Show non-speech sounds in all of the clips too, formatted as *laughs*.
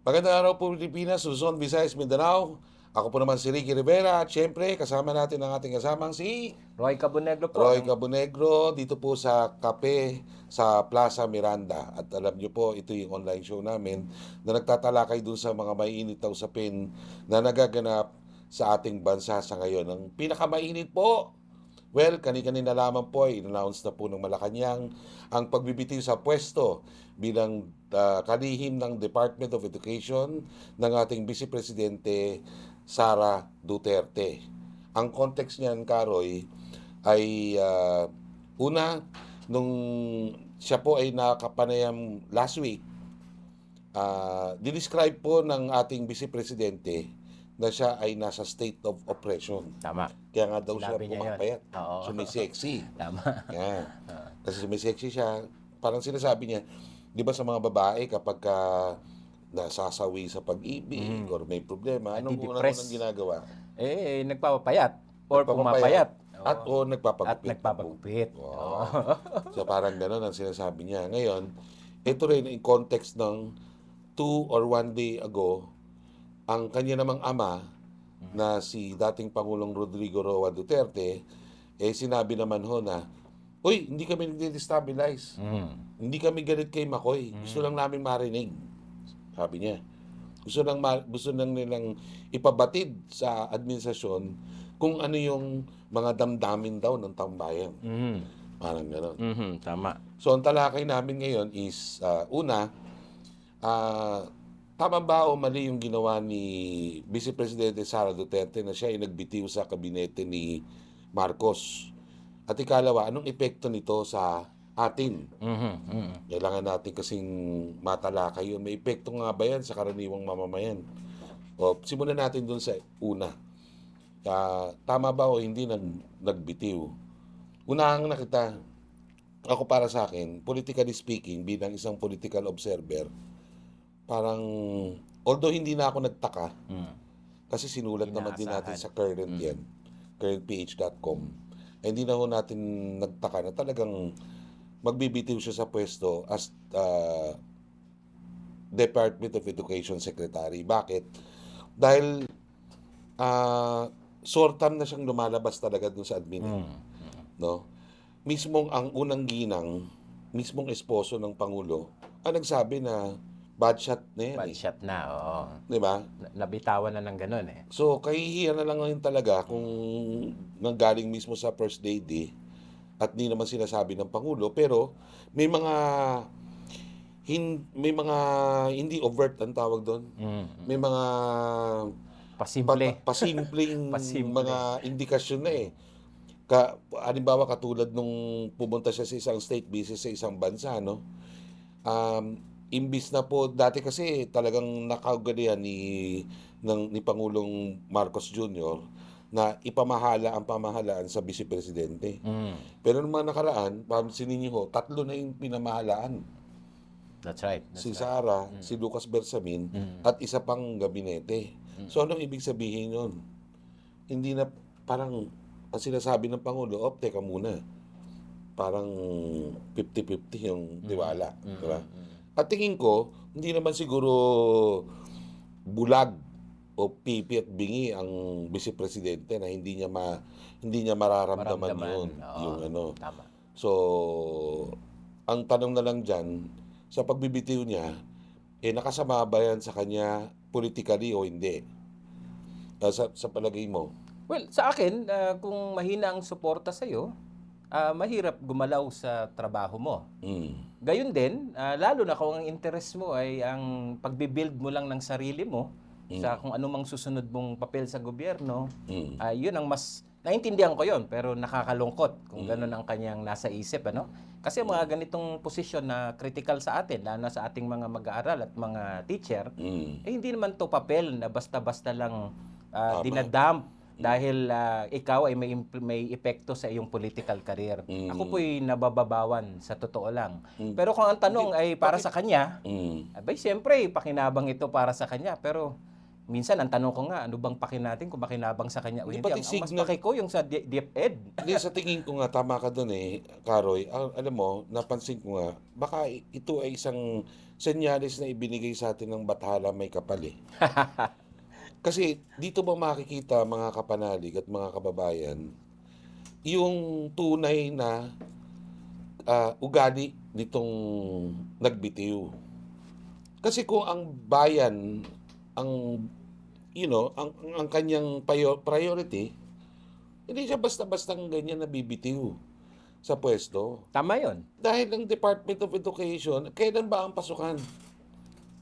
Magandang araw po Pilipinas, Luzon, Visayas, Mindanao. Ako po naman si Ricky Rivera at syempre kasama natin ang ating kasamang si Roy Cabonegro po. Roy Cabonegro dito po sa Kape sa Plaza Miranda. At alam niyo po, ito yung online show namin na nagtatalakay dun sa mga mainit na usapin na nagaganap sa ating bansa sa ngayon. Ang pinakamainit po, well, kani-kanina lamang po ay in-announce na po ng Malacanang ang pagbibitiw sa pwesto bilang ah, kalihim ng Department of Education ng ating Vice Presidente Sara Duterte. Ang context niyan, Karoy, ay ah, una, nung siya po ay nakapanayam last week, ah dinescribe po ng ating Vice Presidente na siya ay nasa state of oppression. Tama. Kaya nga daw siya yun. pumapayat. Oo. Sumisexy. *laughs* Tama. Yan. Kasi sumisexy siya. Parang sinasabi niya, di ba sa mga babae kapag ka nasasawi sa pag-ibig or may problema, anong una Nadidepress. unang ginagawa? Eh, nagpapapayat. Or Nagpapapayat. pumapayat. At o Oo. nagpapagupit. At nagpapagupit. Wow. so parang gano'n ang sinasabi niya. Ngayon, ito rin in context ng two or one day ago, ang kanya namang ama na si dating Pangulong Rodrigo Roa Duterte, eh sinabi naman ho na, Uy, hindi kami nag-destabilize. Mm. Hindi kami galit kay Makoy. Gusto lang namin marinig. Sabi niya. Gusto lang ma- gusto lang nilang ipabatid sa administrasyon kung ano yung mga damdamin daw ng taong bayan. Mm. Parang gano'n. Mhm, Tama. So, ang talakay namin ngayon is, ah, una, ah, tama ba o mali yung ginawa ni Vice Presidente Sara Duterte na siya ay nagbitiw sa kabinete ni Marcos? At ikalawa, anong epekto nito sa atin? Mhm, mhm. Kailangan natin kasing matalakay yun. May epekto nga ba yan sa karaniwang mamamayan? O, simulan natin dun sa una. Ah, tama ba o hindi nag, nagbitiw? Unahan na kita, ako para sa akin, politically speaking, bilang isang political observer, parang, although hindi na ako nagtaka, Mm. kasi sinulat naman din natin Inaasahan. sa current yan, currentph.com, hindi na ho natin nagtaka na talagang magbibitiw siya sa pwesto as uh, Department of Education Secretary. Bakit? Dahil uh, short term na siyang lumalabas talaga dun sa admin. eh. Mm. No? Mismong ang unang ginang, mismong esposo ng Pangulo, ang nagsabi na bad shot na yan. Bad Eh. shot na, oo. Di ba? Na- Nabitawan na ng ganun eh. So, kahihiyan na lang ngayon talaga kung nanggaling mismo sa first lady at di naman sinasabi ng Pangulo. Pero, may mga hin, may mga hindi overt ang tawag doon. Mm. May mga Pasimple. pa- pasimpleng *laughs* Pasimple. mga indikasyon na eh. Ka, halimbawa katulad nung pumunta siya sa isang state visit sa isang bansa, no? Um, imbis na po, dati kasi talagang nakaugalian ni, ng, ni Pangulong Marcos Jr. na ipamahala ang pamahalaan sa Vice Presidente. Mm. Pero nung mga nakaraan, pansinin niyo ho, tatlo na yung pinamahalaan. That's right. That's Si right. Sara, si Lucas Bersamin, Mm. at isa pang gabinete. So anong ibig sabihin yun? Hindi na parang ang sinasabi ng Pangulo, op, teka muna. Parang 50-50 yung tiwala. di ba? At tingin ko, hindi naman siguro bulag o pipi at bingi ang vice presidente na hindi niya ma hindi niya mararamdaman Maramdaman, yun oo. yung ano Tama. So, ang tanong na lang dyan, sa pagbibitiw niya, eh nakasama ba yan sa kanya politically o hindi? Ah, sa, sa palagay mo? Well, sa akin, ah, kung mahina ang suporta sa'yo, ah, mahirap gumalaw sa trabaho mo. Mm. Gayun din, ah, lalo na kung ang interest mo ay ang pagbibuild mo lang ng sarili mo sa kung anumang susunod mong papel sa gobyerno, Mm. ah, yun ang mas, naintindihan ko yon pero nakakalungkot kung ganun ang kanyang nasa isip. Ano? Kasi mga ganitong posisyon na critical sa atin, lalo na sa ating mga mag-aaral at mga teacher, Mm. eh, hindi naman to papel na basta-basta lang Tama. dinadump dahil ah, ikaw ay may, may epekto sa iyong political career. Mm. Ako po'y nabababawan sa totoo lang. Mm. Pero kung ang tanong ay para sa kanya, Mm. abay siyempre pakinabang ito para sa kanya pero minsan ang tanong ko nga, ano bang paki natin kung makinabang sa kanya o Di hindi. Ang, ang mas signal- paki ko yung sa DepEd. Hindi, sa tingin ko nga, tama ka doon eh, Karoy. Al- alam mo, napansin ko nga, baka ito ay isang senyalis na ibinigay sa atin ng Bathala may kapal eh. *laughs* Kasi dito ba makikita mga kapanalig at mga kababayan, yung tunay na ah, ugali nitong nagbitiw. Kasi kung ang bayan ang you know, ang ang, ang kanyang priority, hindi siya basta-bastang ganyan nabibitiw sa pwesto. Tama yun. Dahil ang Department of Education, kailan ba ang pasukan?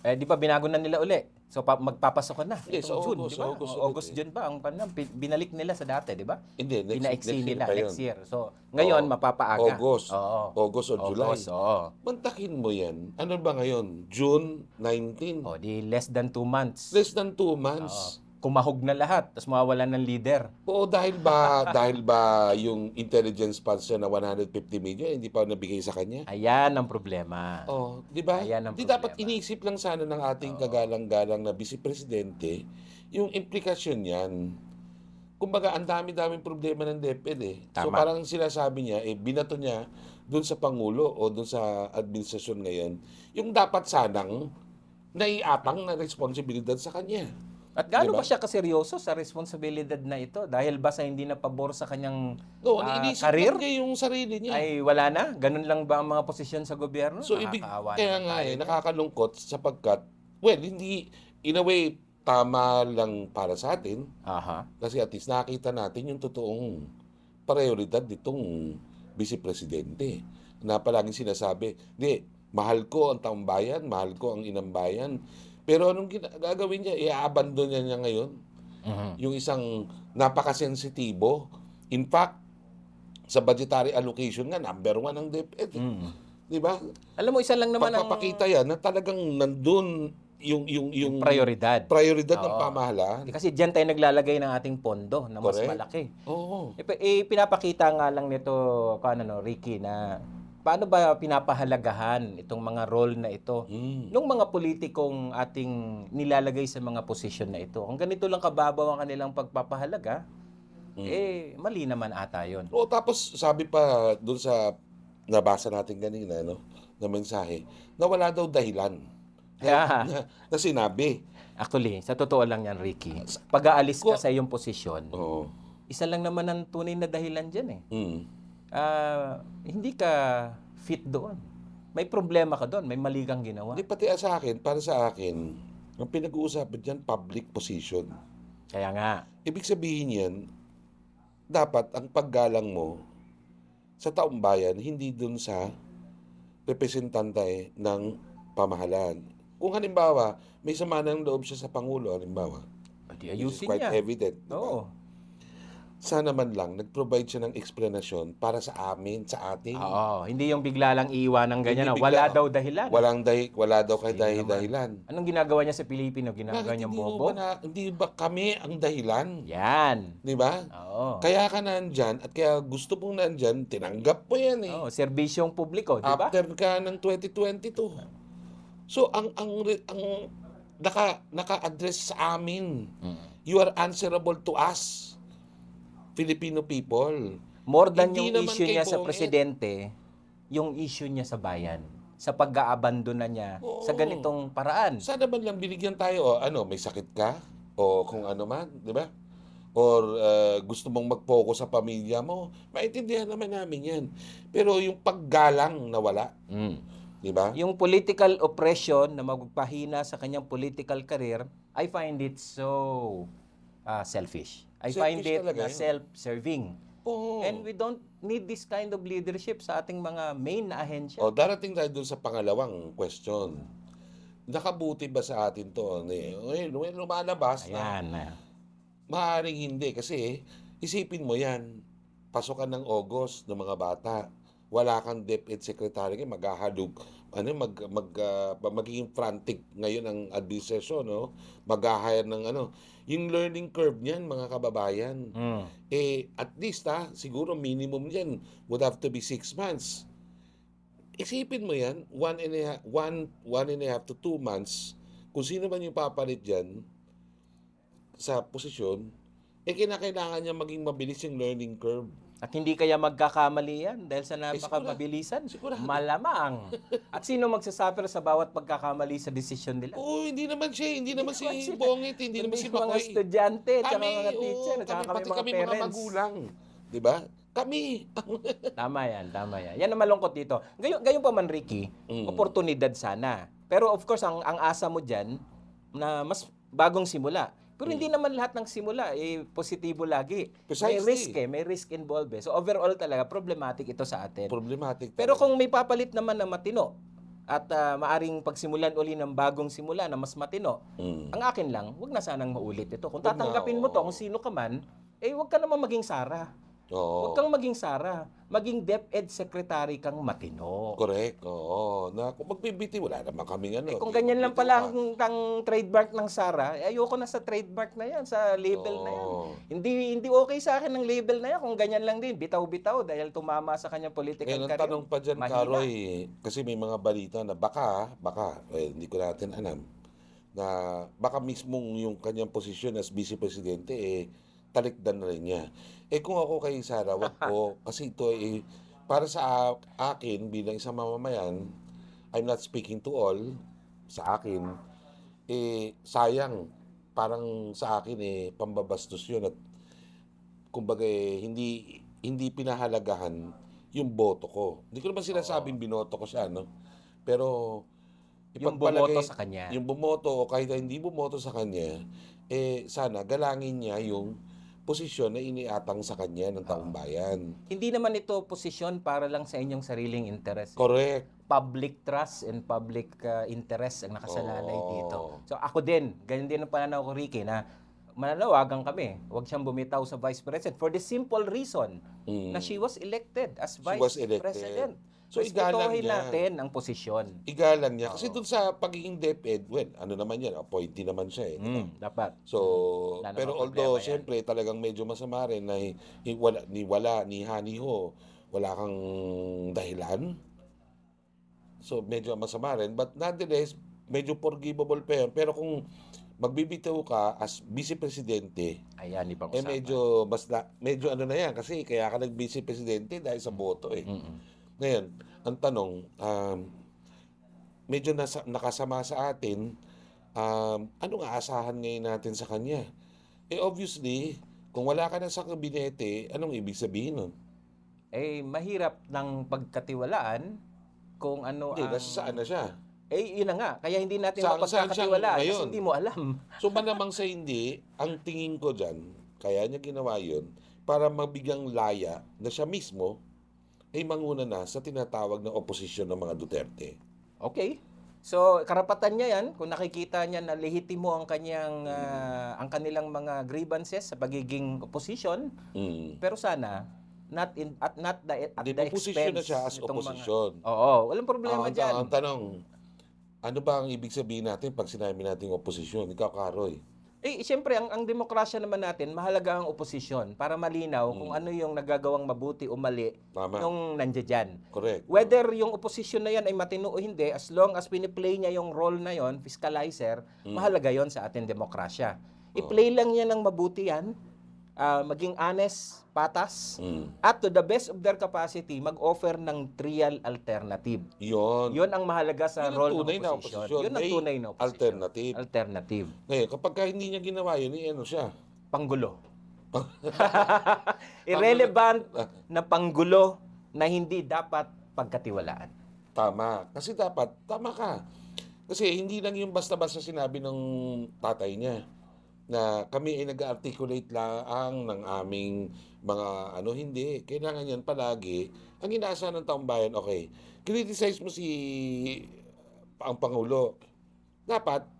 Eh, di ba binago na nila uli? So, pa- magpapasok na. Hindi, Itong June, August, di ba? August August, eh. June ba? Ang panang, binalik nila sa dati, di ba? Hindi, next, Pinaiksi next year nila pa yun. next year. So, ngayon, Oo. mapapaaga. August. Oo. August o July. August, oo. Mantakin mo yan. Ano ba ngayon? June 19. O, di less than two months. Less than two months. Kumahog na lahat, tapos mawawalan ng leader. Oo, dahil ba *laughs* dahil ba yung intelligence funds niya na 150 million hindi pa nabigay sa kanya? Ayan ang problema. Oh, di ba? Ayan ang Di problema. dapat inisip lang sana ng ating kagalang-galang na vice presidente yung implikasyon niyan. Kumbaga, ang dami-daming problema ng DepEd eh. So Tama. parang sinasabi niya, eh, binato niya doon sa Pangulo o doon sa administrasyon ngayon, yung dapat sanang naiatang na responsibilidad sa kanya. At gaano Diba? ba siya kaseryoso sa responsibilidad na ito? Dahil ba sa hindi na pabor sa kanyang No, inisip career? niya yung sarili niya. ay wala na? Ganun lang ba ang mga posisyon sa gobyerno? So ibig kaya nga eh nakakalungkot sapagkat well hindi in a way tama lang para sa atin Aha. kasi at least nakita natin yung totoong prioridad nitong vice presidente na palaging sinasabi, "Di, mahal ko ang taong bayan, mahal ko ang inang bayan." Pero anong gagawin niya? I-abandon niya, niya ngayon Mhm. yung isang napakasensitibo. In fact, sa budgetary allocation nga number one ang DepEd. eh. Mm. Di ba? Alam mo, isa lang naman ang Pagpapakita yan na talagang nandun yung yung yung prioridad. prioridad ng Oo. pamahalaan. Kasi diyan tayo naglalagay ng ating pondo na mas Correct. malaki. Oo. Eh, eh, pinapakita nga lang nito, kung ano, no, Ricky, na paano ba pinapahalagahan itong mga role na ito Mm. nung mga politikong ating nilalagay sa mga posisyon na ito. Kung ganito lang kababaw ang kanilang pagpapahalaga, Mm. eh, mali naman ata yun. O tapos sabi pa doon sa nabasa natin kanina no na mensahe na wala daw dahilan Yeah. na, na sinabi. Actually, sa totoo lang yan, Ricky, pag-aalis ka Ko- sa iyong posisyon, Oo. isa lang naman ang tunay na dahilan dyan eh. Mm. Ah, hindi ka fit doon. May problema ka doon, may mali kang ginawa. Hindi pati sa akin, para sa akin, ang pinag-uusapan diyan public position. Kaya nga, Ibig sabihin yan, dapat ang paggalang mo sa taong bayan, hindi dun sa representante ng pamahalaan. Kung halimbawa, may sama ng loob siya sa Pangulo, halimbawa, di which is ayusin quite niya. evident. di ba? Oo. Sana man lang, nag-provide siya ng explanation para sa amin, sa atin. Oo, hindi yung bigla lang iiwan ng ganyan. Hindi na wala bigla. daw dahilan. Walang dahi, wala daw kay naman. dahilan. Anong ginagawa niya sa Pilipino? Ginagawa Bakit hindi, mo bobo? ba na, hindi ba kami ang dahilan? Yan. Di ba? Oo. Kaya ka nandyan at kaya gusto mong nandyan, tinanggap mo yan eh. Oo, serbisyong publiko, di ba? After ka ng 2022. So ang ang ang naka naka-address sa amin. Mm. You are answerable to us. Filipino people. More than Hindi yung issue niya sa presidente, yung issue niya sa bayan. Sa pag-aabandona niya sa Oo. ganitong paraan. Sana man lang binigyan tayo o ano, may sakit ka o kung ano man, 'di ba? Or uh, gusto mong mag-focus sa pamilya mo, maintindihan naman namin 'yan. Pero yung paggalang nawala, Mm. 'di ba? Yung political oppression na magpahina sa kanyang political career, I find it so ah, selfish. I find it talaga na yun. self-serving. Oo. And we don't need this kind of leadership sa ating mga main na ahensya. O, darating tayo dun sa pangalawang question. Nakabuti ba sa atin to? Eh, well, lumalabas na Ayan. ah. maaaring hindi kasi isipin mo yan, pasokan ng August ng mga bata, wala kang DepEd secretary, eh, maghahalog, ano, mag, mag, ah, magiging frantic ngayon ang administrasyon, no? Mag-hire ng ano, yung learning curve niyan, mga kababayan, Mm. eh, at least ha, siguro minimum yan would have to be six months. Isipin mo yan, one and a half, one, one and a half to two months, kung sino man yung papalit dyan, sa posisyon, eh kinakailangan niya maging mabilis yung learning curve. At hindi kaya magkakamali yan dahil sa napakamabilisan? sigurado. Malamang. *laughs* At sino magsasuffer sa bawat pagkakamali sa desisyon nila? Oo, hindi naman siya, hindi naman si sila. Bongit, hindi naman si mga Makoy. estudyante, Kami, mga oo, teacher, tsaka kami, kami, mga kami parents. mga magulang. Di ba? Kami. *laughs* Tama yan, tama yan. Yan ang malungkot dito. Gayon, gayon pa man, Ricky, Mm. oportunidad sana. Pero of course, ang, ang asa mo dyan, na mas bagong simula. Pero hindi naman lahat ng simula eh positibo lagi. May Precisely. risk eh, may risk involved eh. So overall talaga problematic ito sa atin. Problematic. Pero talaga. kung may papalit naman na matino at ah, maaring pagsimulan uli ng bagong simula na mas matino, Mm. ang akin lang, wag na sanang maulit ito. Kung tatanggapin mo to, kung sino ka man, eh wag ka naman maging Sara. Oo. Huwag kang maging Sara. Maging DepEd Secretary kang matino. Correct. Oo. Na kung magbibiti, wala naman kaming ano. Eh, kung ganyan lang pala ka. ang, ang trademark ng Sara, eh, ayoko na sa trademark na yan, sa label na yan. Oo. Hindi hindi okay sa akin ang label na yan kung ganyan lang din, bitaw-bitaw dahil tumama sa kanyang political Ngayon, ang career. tanong pa dyan, Mahina. Karoy, kasi may mga balita na baka, baka, eh, hindi ko natin alam, na baka mismong yung kanyang posisyon as vice presidente, eh, talikdan na rin niya. Eh kung ako kay Sara, wag po, *laughs* kasi ito eh, para sa akin bilang isang mamamayan, I'm not speaking to all, sa akin, eh, sayang, parang sa akin eh, pambabastos yun at kumbaga eh, hindi hindi pinahalagahan yung boto ko. Hindi ko naman sinasabing binoto ko siya, no? Pero yung bumoto sa kanya. yung bumoto o kahit hindi bumoto sa kanya, eh sana galangin niya yung posisyon na iniatang sa kanya ng taong bayan. Hindi naman ito posisyon para lang sa inyong sariling interest. Correct. Public trust and public uh, interest ang nakasalalay Oo. dito. So ako din, ganyan din ang pananaw ko, Ricky, na mananawagan kami. Huwag siyang bumitaw sa Vice President for the simple reason Mm. na she was elected as Vice was elected. President. So, igalang niya. natin ang posisyon. Igalang niya. Kasi dun sa pagiging DepEd, well, ano naman yan, appointee naman siya eh. Mm, dapat. So, Wala pero namang although, siyempre, talagang medyo masama rin na hi- hi- wala, ni wala, ni Hani ho, wala kang dahilan. So, medyo masama rin. But nonetheless, medyo forgivable pa yun. Pero kung magbibitaw ka as vice-presidente, Ayan, ibang eh usapan. medyo, mas na, medyo ano na yan. Kasi kaya ka nag-vice-presidente dahil sa boto eh. Mm-mm. Ngayon, ang tanong, um, medyo nasa, nakasama sa atin, um, anong aasahan ngayon natin sa kanya? Eh obviously, kung wala ka na sa kabinete, anong ibig sabihin nun? Eh, mahirap ng pagkatiwalaan kung ano Hindi, ang... nasa saan na siya? Eh, yun na nga. Kaya hindi natin Saan- saan mapagkakatiwalaan kasi ngayon? hindi mo alam. So manamang sa hindi, ang tingin ko dyan, kaya niya ginawa yun, para mabigyang laya na siya mismo ay manguna na sa tinatawag na oposisyon ng mga Duterte. Okay. So, karapatan niya yan kung nakikita niya na lehitimo ang kanyang ah, ang kanilang mga grievances sa pagiging opposition, Mm. pero sana not in at not the at Hindi, the posisyon na expense siya as nitong mga-. Oo, walang problema ang, diyan. ang tanong, ano ba ang ibig sabihin natin pag sinabi natin oposisyon? Ikaw, Karoy. Eh, siyempre, ang, ang demokrasya naman natin, mahalaga ang oposisyon para malinaw kung ano yung nagagawang mabuti o mali Mm. Tama. nung nandiyan. Correct. Whether yung oposisyon na yan ay matino o hindi, as long as piniplay niya yung role na yon, fiscalizer, Mm. mahalaga yon sa ating demokrasya. I-play lang niya ng mabuti yan, ah, maging honest, patas, Mm. at to the best of their capacity, mag-offer ng trial alternative. Yun. Yon ang mahalaga sa Yun role tunay ng na oposisyon. oposisyon. Yun ang tunay na oposisyon. alternative. Alternative. Ngayon, kapag ka hindi niya ginawa yun, eh, ano siya? *laughs* Panggulo. Irrelevant na panggulo na hindi dapat pagkatiwalaan. Tama. Kasi dapat, tama ka. Kasi hindi lang yung basta-basta sinabi ng tatay niya na kami ay nag-articulate lang ng aming mga ano, hindi. Kailangan yan palagi. Ang inaasahan ng taong bayan, okay, criticize mo si ang Pangulo. Dapat,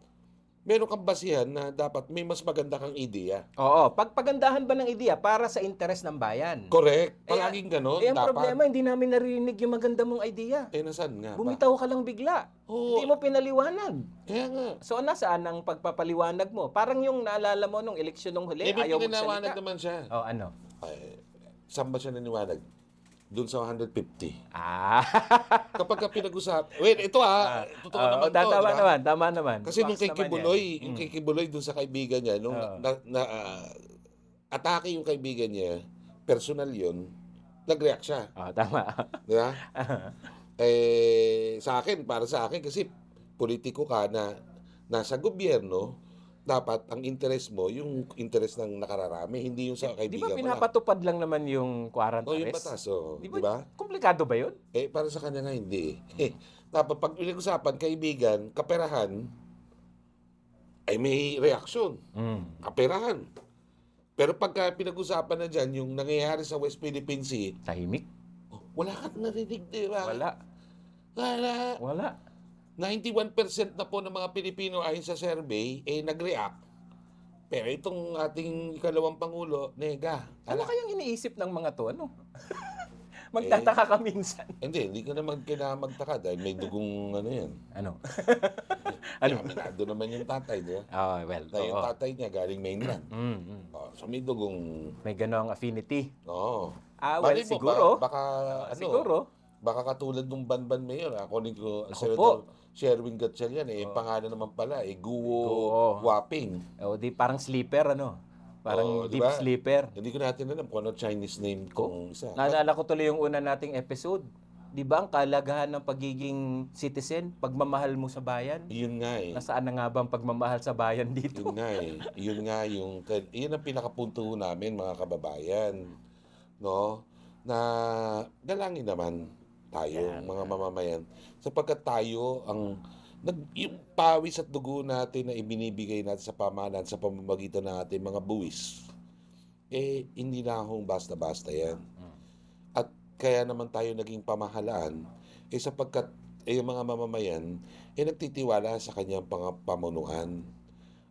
meron kang basihan na dapat may mas maganda kang ideya. Oo, pagpagandahan ba ng ideya para sa interes ng bayan? Correct. Palaging ganon, Eh, ang dapat. problema, hindi namin narinig yung maganda mong idea. Eh, nasan nga ba? Bumitaw ka lang bigla. Oo. Hindi mo pinaliwanag. Kaya nga. So, nasaan ang pagpapaliwanag mo? Parang yung naalala mo nung eleksyon nung huli, Eh, may ayaw pinanawanag magsalita. naman siya. Oh, ano? Ay, saan ba siya naniwanag? Doon sa 150. Ah. *laughs* Kapag ka pinag-usap, wait, ito ah, totoo Oo, naman to, tama naman, tama naman. Kasi nung Facts kay naman yan. Kibuloy, yung Mm. kay Kibuloy doon sa kaibigan niya, nung Oo. na, na, ah, atake yung kaibigan niya, personal yun, nag-react siya. Oh, tama. Di ba? *laughs* eh, sa akin, para sa akin, kasi politiko ka na nasa gobyerno, dapat ang interest mo, yung interest ng nakararami, hindi yung sa Di kaibigan ba mo lang. pinapatupad lang naman yung quarant O yung batas, oh, Di di ba? ba? Komplikado ba yun? Eh, para sa kanya nga hindi. Eh, *laughs* dapat pag pinag-usapan, kaibigan, kaperahan, ay may reaksyon. Mm. Kaperahan. Pero pagka pinag-usapan na dyan, yung nangyayari sa West Philippine Sea, Tahimik? oh, wala kang narinig, di ba? Wala. Wala. Wala. 91% na po ng mga Pilipino ayon sa survey, eh, nag-react. Pero itong ating ikalawang Pangulo, nega. Ano Ala, kayang iniisip ng mga to? Ano? *laughs* Magtataka ka minsan. hindi, hindi ko naman kailangan magtaka dahil may dugong ano yan. Ano? *laughs* ano? Aminado naman yung tatay, di ba? Oh, well, Na yung oo. tatay niya galing mainland. Mm, mm. Oh, so may dugong... May ganong affinity. Oo. Ah, well, mo, siguro. ba- baka, ano, siguro. Baka katulad ng Banban Mayor, according to Ako Senator Sherwin Gatchalian, eh, yung Oo. pangalan naman pala, eh, Guo Guo. Waping. O di parang sleeper, ano? Parang di deep ba? sleeper. Hindi ko natin alam kung ano Chinese name kung isa. Naalala ko tuloy yung una nating episode. Di ba ang kalagahan ng pagiging citizen, pagmamahal mo sa bayan? Yun nga eh. Nasaan na nga ba ang pagmamahal sa bayan dito? Yun nga eh. Yun nga yung, yun ang pinakapunto namin mga kababayan. No? Na dalangin naman tayo, Yan. mga mamamayan. Sapagkat tayo ang nag, yung pawis at dugo natin na ibinibigay natin sa pamahalaan sa pamamagitan ng ating mga buwis, eh, hindi na akong basta-basta yan. At kaya naman tayo naging pamahalaan, eh sapagkat eh, yung mga mamamayan, eh nagtitiwala sa kanyang pang- pamunuan.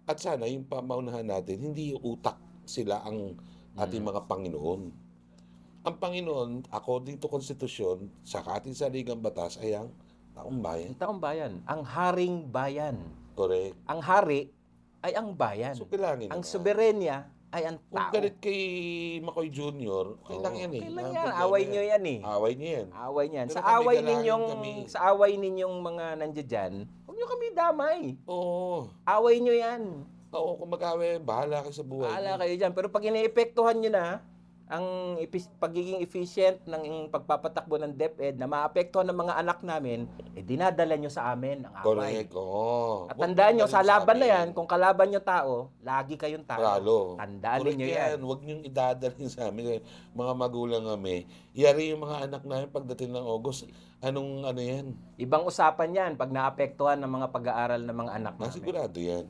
At sana yung pamamunuhan natin, hindi yung utak sila ang ating mga Panginoon. Ang Panginoon, according to Konstitusyon, sa ating saligang batas, ay ang taong bayan. Ang taong bayan, ang haring bayan. Correct. Ang hari ay ang bayan. So, kailangan Ang soberenya ay ang Kung tao. galit kay Makoy Jr., okay lang Oo, yan eh. okay lang Walang yan. Away nyo yan eh. Away niyo yan. Away niyan. Pero Sa kami, away ninyong kami. sa away ninyong mga nandiyan diyan, huwag niyo kami damay. Oo. Away niyo 'yan. Oo, kung mag-away, bahala kayo sa buhay. Bahala kayo diyan. Pero pag iniepektuhan niyo na ang pagiging efficient ng pagpapatakbo ng DepEd na maapektuhan ng mga anak namin, eh dinadala niyo sa amin ang away. Correct, oo. At tandaan nyo, sa laban na yan, kung kalaban nyo tao, lagi kayong tao. Talo. Tandaan Correct ninyo yan. Huwag niyong idadalhin sa amin. Mga magulang kami. Yari yung mga anak namin pagdating ng August. Anong ano yan? Ibang usapan yan pag naapektuhan ng mga pag-aaral ng mga anak namin. Nasigurado yan.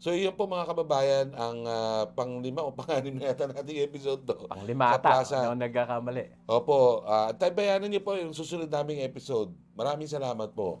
So yun po mga kababayan, ang ah, panglima o panganim na yata nating episode to. Panglima ata, ako nagkakamali. Opo, uh, tabayanan niyo po yung susunod naming episode. Maraming salamat po.